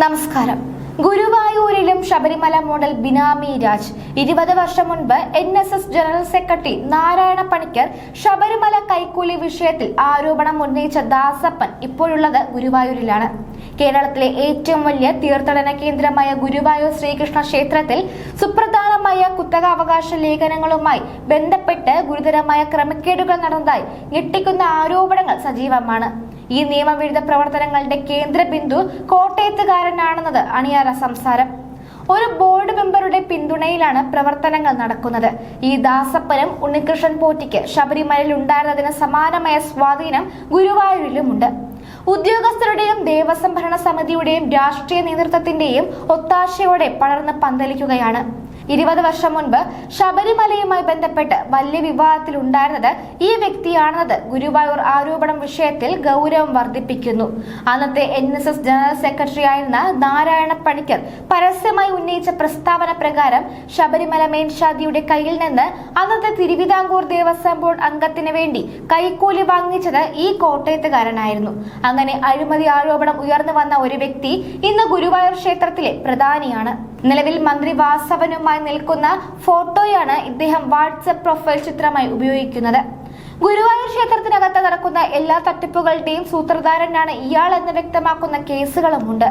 നമസ്കാരം. ഗുരുവായൂരിലും ശബരിമല മോഡൽ ബിനാമി രാജ്. ഇരുപത് വർഷം മുൻപ് N S S general secretary Narayana Panicker Sabarimala കൈക്കൂലി വിഷയത്തിൽ ആരോപണം ഉന്നയിച്ച ദാസപ്പൻ ഇപ്പോഴുള്ളത് ഗുരുവായൂരിലാണ്. കേരളത്തിലെ ഏറ്റവും വലിയ തീർത്ഥാടന കേന്ദ്രമായ ഗുരുവായൂർ ശ്രീകൃഷ്ണ ക്ഷേത്രത്തിൽ സുപ്രധാനമായ കുത്തകാവകാശ ലേഖനങ്ങളുമായി ബന്ധപ്പെട്ട് ഗുരുതരമായ ക്രമക്കേടുകൾ നടന്നതായി ഞെട്ടിക്കുന്ന ആരോപണങ്ങൾ സജീവമാണ്. ഈ നിയമവിരുദ്ധ പ്രവർത്തനങ്ങളുടെ കേന്ദ്ര ബിന്ദു കോട്ടയത്തുകാരനാണെന്നത് അണിയറ സംസാരം. ഒരു ബോർഡ് മെമ്പറുടെ പിന്തുണയിലാണ് പ്രവർത്തനങ്ങൾ നടക്കുന്നത്. ഈ ദാസപ്പനും ഉണ്ണികൃഷ്ണൻ പോറ്റിക്ക് ശബരിമലയിൽ ഉണ്ടായിരുന്നതിന് സമാനമായ സ്വാധീനം ഗുരുവായൂരിലുമുണ്ട്. ഉദ്യോഗസ്ഥരുടെയും ദേവസ്വം ഭരണ സമിതിയുടെയും രാഷ്ട്രീയ നേതൃത്വത്തിന്റെയും ഒത്താശയോടെ പടർന്ന് പന്തലിക്കുകയാണ്. ഇരുപത് വർഷം മുൻപ് ശബരിമലയുമായി ബന്ധപ്പെട്ട് വലിയ വിവാദത്തിൽ ഉണ്ടായിരുന്നത് ഈ വ്യക്തിയാണെന്നത് ഗുരുവായൂർ ആരോപണം വിഷയത്തിൽ ഗൗരവം വർദ്ധിപ്പിക്കുന്നു. അന്നത്തെ N S S general secretary ആയിരുന്ന നാരായണ പണിക്കർ പരസ്യമായി ഉന്നയിച്ച പ്രസ്താവന പ്രകാരം ശബരിമല മേൻഷാദിയുടെ കയ്യിൽ നിന്ന് അന്നത്തെ തിരുവിതാംകൂർ ദേവസ്വം ബോർഡ് അംഗത്തിന് വേണ്ടി കൈക്കൂലി വാങ്ങിച്ചത് ഈ കോട്ടയത്തുകാരനായിരുന്നു. അങ്ങനെ അഴിമതി ആരോപണം ഉയർന്നു വന്ന ഒരു വ്യക്തി ഇന്ന് ഗുരുവായൂർ ക്ഷേത്രത്തിലെ പ്രധാനിയാണ്. നിലവിൽ മന്ത്രി വാസവനുമായി നിൽക്കുന്ന ഫോട്ടോയാണ് ഇദ്ദേഹം വാട്സപ്പ് പ്രൊഫൈൽ ചിത്രമായി ഉപയോഗിക്കുന്നത്. ഗുരുവായൂർ ക്ഷേത്രത്തിനകത്ത് നടക്കുന്ന എല്ലാ തട്ടിപ്പുകളുടെയും സൂത്രധാരനാണ് ഇയാൾ എന്ന് വ്യക്തമാക്കുന്ന കേസുകളുമുണ്ട്.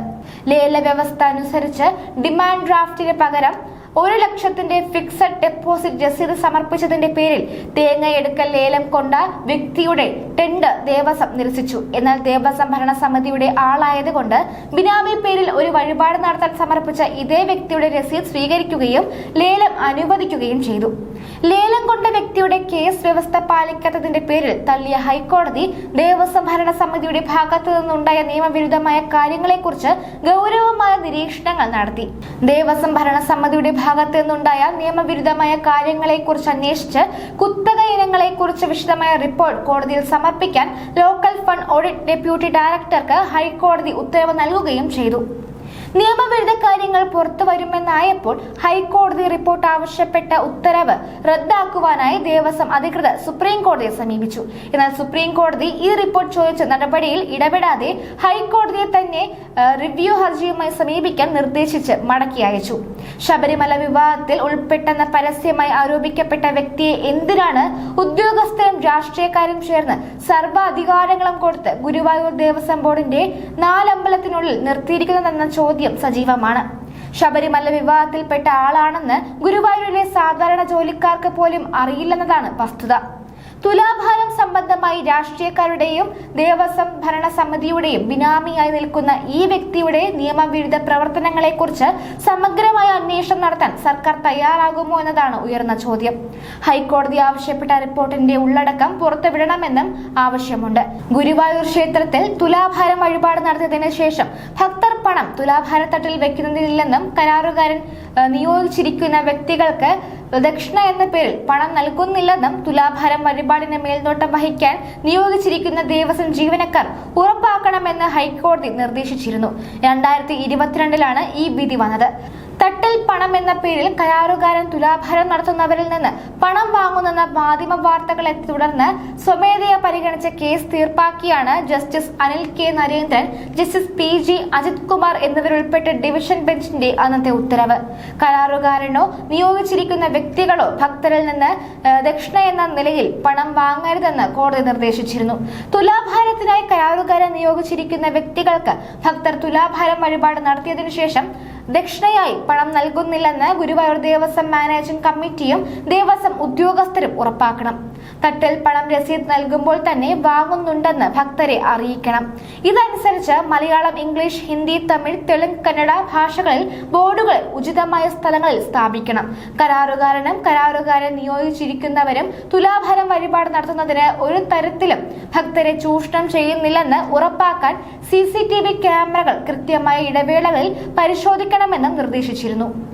ലേല വ്യവസ്ഥ അനുസരിച്ച് ഡിമാൻഡ് ഡ്രാഫ്റ്റിന് പകരം ഒരു ലക്ഷത്തിന്റെ ഫിക്സഡ് ഡെപ്പോസിറ്റ് രസീത് സമർപ്പിച്ചതിന്റെ പേരിൽ തേങ്ങയെടുക്കൽ ലേലം കൊണ്ട വ്യക്തിയുടെ ടെൻഡർ ദേവസ്വം നിരസിച്ചു. എന്നാൽ ദേവസ്വം ഭരണ സമിതിയുടെ ആളായതുകൊണ്ട് ബിനാമി പേരിൽ ഒരു വഴിപാട് നടത്താൻ സമർപ്പിച്ച ഇതേ വ്യക്തിയുടെ രസീത് സ്വീകരിക്കുകയും ലേലം അനുവദിക്കുകയും ചെയ്തു. ലേലം കൊണ്ട വ്യക്തിയുടെ കേസ് വ്യവസ്ഥ പാലിക്കാത്തതിന്റെ പേരിൽ തള്ളിയ ഹൈക്കോടതി ദേവസ്വം ഭരണ സമിതിയുടെ ഭാഗത്തു നിന്നുണ്ടായ നിയമവിരുദ്ധമായ കാര്യങ്ങളെക്കുറിച്ച് ഗൗരവമായ നിരീക്ഷണങ്ങൾ നടത്തി. ദേവസ്വം ഭരണ സമിതിയുടെ ഭാഗത്തു നിന്നുണ്ടായ നിയമവിരുദ്ധമായ കാര്യങ്ങളെക്കുറിച്ച് അന്വേഷിച്ച് കുത്തക ഇനങ്ങളെക്കുറിച്ച് വിശദമായ റിപ്പോർട്ട് കോടതിയിൽ സമർപ്പിക്കാൻ ലോക്കൽ ഫണ്ട് ഓഡിറ്റ് ഡെപ്യൂട്ടി ഡയറക്ടർക്ക് ഹൈക്കോടതി ഉത്തരവ് നൽകുകയും ചെയ്തു നിയമവിരുദ്ധ കാര്യങ്ങൾ പുറത്തു വരുമെന്നായപ്പോൾ ഹൈക്കോടതി റിപ്പോർട്ട് ആവശ്യപ്പെട്ട ഉത്തരവ് റദ്ദാക്കുവാനായി ദേവസ്വം അധികൃതർ സുപ്രീം കോടതിയെ സമീപിച്ചു. എന്നാൽ സുപ്രീം കോടതി ഈ റിപ്പോർട്ട് ചോദിച്ച നടപടിയിൽ ഇടപെടാതെ ഹൈക്കോടതിയെ തന്നെ റിവ്യൂ ഹർജിയുമായി സമീപിക്കാൻ നിർദ്ദേശിച്ച് മടക്കി അയച്ചു. ശബരിമല വിവാദത്തിൽ ഉൾപ്പെട്ടെന്ന പരസ്യമായി ആരോപിക്കപ്പെട്ട വ്യക്തിയെ എന്തിനാണ് ഉദ്യോഗസ്ഥരും രാഷ്ട്രീയക്കാരും ചേർന്ന് സർവ അധികാരങ്ങളും കൊടുത്ത് ഗുരുവായൂർ ദേവസ്വം ബോർഡിന്റെ നാലമ്പലത്തിനുള്ളിൽ നിർത്തിയിരിക്കുന്നതെന്ന ചോദ്യം സജീവമാണ്. ശബരിമല വിവാഹത്തിൽപ്പെട്ട ആളാണെന്ന് ഗുരുവായൂരിലെ സാധാരണ ജോലിക്കാർക്ക് പോലും അറിയില്ലെന്നതാണ് വസ്തുത. തുലാഭാരം സംബന്ധമായി രാഷ്ട്രീയക്കാരുടെയും ദേവസ്വം ഭരണസമിതിയുടെയും ബിനാമിയായി നിൽക്കുന്ന ഈ വ്യക്തിയുടെ നിയമവിരുദ്ധ പ്രവർത്തനങ്ങളെക്കുറിച്ച് സമഗ്രമായ അന്വേഷണം നടത്താൻ സർക്കാർ തയ്യാറാകുമോ എന്നതാണ് ഉയർന്ന ചോദ്യം. ഹൈക്കോടതി ആവശ്യപ്പെട്ട റിപ്പോർട്ടിന്റെ ഉള്ളടക്കം പുറത്തുവിടണമെന്നും ആവശ്യമുണ്ട്. ഗുരുവായൂർ ക്ഷേത്രത്തിൽ തുലാഭാരം വഴിപാട് നടത്തിയതിനു ശേഷം ഭക്തർ പണം തുലാഭാരത്തട്ടിൽ വെക്കുന്നതില്ലെന്നും കരാറുകാരൻ നിയോഗിച്ചിരിക്കുന്ന വ്യക്തികൾക്ക് ദക്ഷിണ എന്ന പേരിൽ പണം നൽകുന്നില്ലെന്നും തുലാഭാരം വഴിപാടിന് മേൽനോട്ടം വഹിക്കാൻ നിയോഗിച്ചിരിക്കുന്ന ദേവസ്വം ജീവനക്കാർ ഉറപ്പാക്കണമെന്ന് ഹൈക്കോടതി നിർദ്ദേശിച്ചിരുന്നു. രണ്ടായിരത്തി ഇരുപത്തിരണ്ടിലാണ് ഈ വിധി വന്നത്. തട്ടിൽ പണം എന്ന പേരിൽ കരാറുകാരൻ തുലാഭാരം നടത്തുന്നവരിൽ നിന്ന് പണം വാങ്ങുന്നെന്ന മാധ്യമ വാർത്തകളെ തുടർന്ന് സ്വമേധയെ പരിഗണിച്ച case തീർപ്പാക്കിയാണ് justice Anil K Narendran justice P G Ajith Kumar എന്നിവരുൾപ്പെട്ട division ബെഞ്ചിന്റെ അന്നത്തെ ഉത്തരവ്. കരാറുകാരനോ നിയോഗിച്ചിരിക്കുന്ന വ്യക്തികളോ ഭക്തരിൽ നിന്ന് ദക്ഷിണ എന്ന നിലയിൽ പണം വാങ്ങരുതെന്ന് കോടതി നിർദ്ദേശിച്ചിരുന്നു. തുലാഭാരത്തിനായി കരാറുകാരൻ നിയോഗിച്ചിരിക്കുന്ന വ്യക്തികൾക്ക് ഭക്തർ തുലാഭാരം വഴിപാട് നടത്തിയതിനു ശേഷം ദക്ഷിണയായി പണം നൽകുന്നില്ലെന്ന് ഗുരുവായൂർ ദേവസ്വം മാനേജിംഗ് കമ്മിറ്റിയും ദേവസ്വം ഉദ്യോഗസ്ഥരും ഉറപ്പാക്കണം. തട്ടിൽ പണം രസീത് നൽകുമ്പോൾ തന്നെ വാങ്ങുന്നുണ്ടെന്ന് ഭക്തരെ അറിയിക്കണം. ഇതനുസരിച്ച് മലയാളം ഇംഗ്ലീഷ് ഹിന്ദി തമിഴ് തെലുങ്ക് കന്നഡ ഭാഷകളിൽ ബോർഡുകൾ ഉചിതമായ സ്ഥലങ്ങളിൽ സ്ഥാപിക്കണം. കരാറുകാരനും കരാറുകാരൻ നിയോഗിച്ചിരിക്കുന്നവരും തുലാഭാരം വഴിപാട് നടത്തുന്നതിന് ഒരു തരത്തിലും ഭക്തരെ ചൂഷണം ചെയ്യുന്നില്ലെന്ന് ഉറപ്പാക്കാൻ സി ക്യാമറകൾ കൃത്യമായ ഇടവേളകളിൽ പരിശോധിക്കണമെന്നും നിർദ്ദേശിച്ചിരുന്നു.